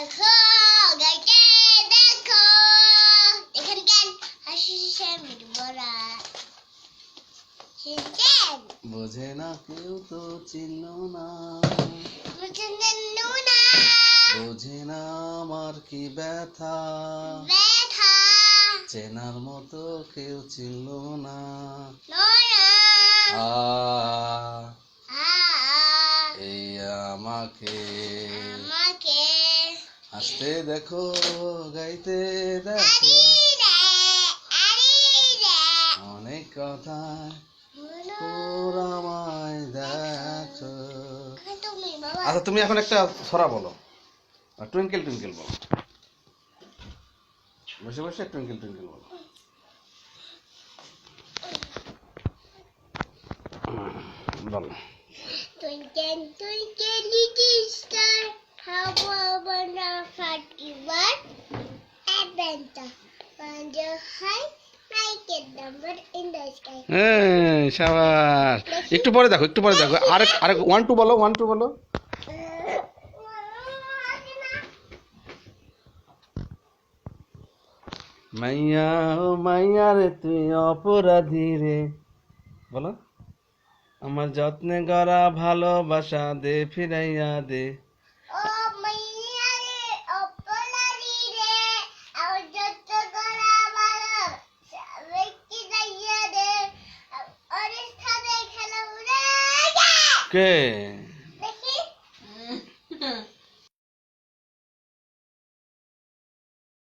দেখো গাইকে দেখো এখানে হাসি মিট বড়া বোঝে না কেউ তো চিনল না। বোঝে না আমার কি ব্যথা। চেনার মতো কেউ চিনল না। আমাকে হাসতে দেখো গাইতে দেখো। অনেক কথা আচ্ছা তুমি এখন একটা ছড়া বলো। টুইঙ্কেল টুইঙ্কেল বলো। বসে বসে টুইঙ্কেল টুইঙ্কেল বলো। বলো। star, how high. হ্যাঁ সাবাস একটু পরে দেখো একটু পরে দেখো আরেক আরেক ওয়ান টু বলো ওয়ান টু বলো মাইয়া ও মাইয়া রে তুই অপরাধী রে বলো আমার যত্নে গড়া ভালোবাসা দে ফিরাইয়া দে okay